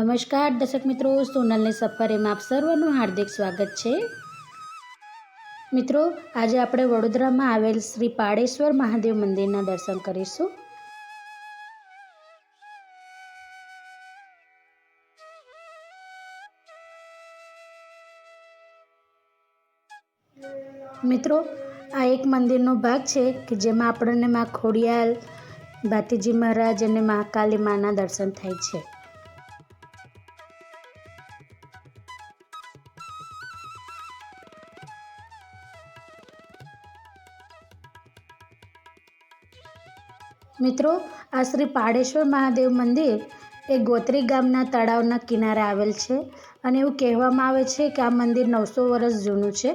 નમસ્કાર, દર્શક મિત્રો, સોનલની સફરેમાં આપ સર્વનું હાર્દિક સ્વાગત છે. મિત્રો, આજે આપણે વડોદરામાં આવેલ શ્રી પાડેશ્વર મહાદેવ મંદિરના દર્શન કરીશું. મિત્રો, આ એક મંદિરનો ભાગ છે કે જેમાં આપણને માં ખોડિયાલ ભાતીજી મહારાજ અને મહાકાલી માના દર્શન થાય છે. મિત્રો, આ શ્રી પાડેશ્વર મહાદેવ મંદિર એ ગોત્રી ગામના તળાવના કિનારે આવેલ છે અને એવું કહેવામાં આવે છે કે આ મંદિર નવસો વર્ષ જૂનું છે.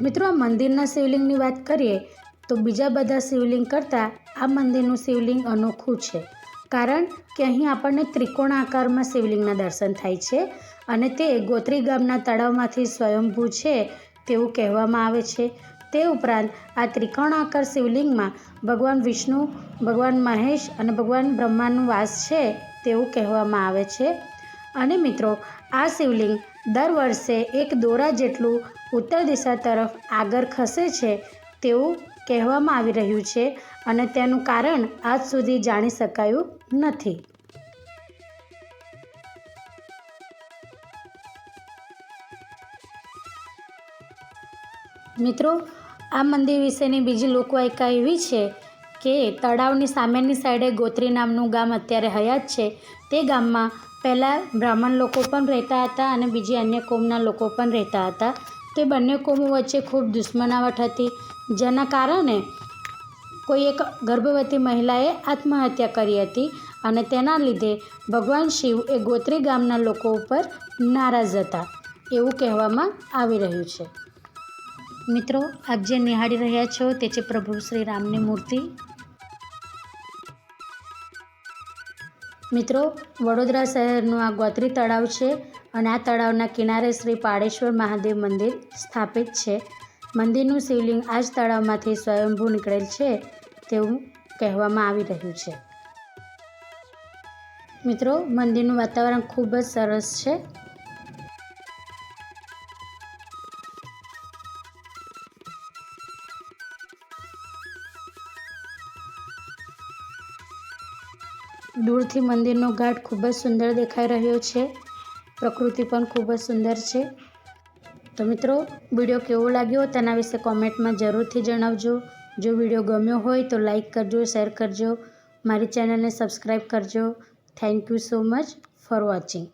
મિત્રો, આ મંદિરના શિવલિંગની વાત કરીએ તો બીજા બધા શિવલિંગ કરતાં આ મંદિરનું શિવલિંગ અનોખું છે. કારણ કે અહીં આપણને ત્રિકોણ આકારમાં શિવલિંગના દર્શન થાય છે અને તે ગોત્રી ગામના તળાવમાંથી સ્વયંભૂ છે તેવું કહેવામાં આવે છે. તે ઉપરાંત આ ત્રિકોણાકાર શિવલિંગમાં ભગવાન વિષ્ણુ, ભગવાન મહેશ અને ભગવાન બ્રહ્માનું વાસ છે તેવું કહેવામાં આવે છે. અને મિત્રો, આ શિવલિંગ દર વર્ષે એક દોરા જેટલું ઉત્તર દિશા તરફ આગળ ખસે છે તેવું કહેવામાં આવી રહ્યું છે અને તેનું કારણ આજ સુધી જાણી શકાયું નથી. મિત્રો આ મંદિર વિશેની બીજી લોકવાયકા એવી છે કે તળાવની સામેની સાઈડે ગોત્રી નામનું ગામ અત્યારે હયાત છે. તે ગામમાં પહેલાં બ્રાહ્મણ લોકો પણ રહેતા હતા અને બીજી અન્ય કોમના લોકો પણ રહેતા હતા. તે બંને કોમો વચ્ચે ખૂબ દુશ્મનાવટ હતી, જેના કારણે કોઈ એક ગર્ભવતી મહિલાએ આત્મહત્યા કરી હતી અને તેના લીધે ભગવાન શિવ એ ગોત્રી ગામના લોકો ઉપર નારાજ હતા, એવું કહેવામાં આવી રહ્યું છે. મિત્રો, આપ જે નિહાળી રહ્યા છો તે છે પ્રભુ શ્રી રામની મૂર્તિ. મિત્રો, વડોદરા શહેરનું આ ગોત્રી તળાવ છે અને આ તળાવના કિનારે શ્રી પાડેશ્વર મહાદેવ મંદિર સ્થાપિત છે. મંદિરનું શિવલિંગ આ જ તળાવમાંથી સ્વયંભૂ નીકળેલ છે તેવું કહેવામાં આવી રહ્યું છે. મિત્રો, મંદિરનું વાતાવરણ ખૂબ જ સરસ છે. દૂરથી મંદિરનો ઘાટ ખૂબ જ સુંદર દેખાઈ રહ્યો છે. પ્રકૃતિ પણ ખૂબ જ સુંદર છે. તો મિત્રો, વીડિયો કેવો લાગ્યો તેના વિશે કોમેન્ટમાં જરૂરથી જણાવજો. જો વીડિયો ગમ્યો હોય તો લાઈક કરજો, શેર કરજો. મારી ચેનલને સબસ્ક્રાઈબ કરજો. Thank you so much for watching.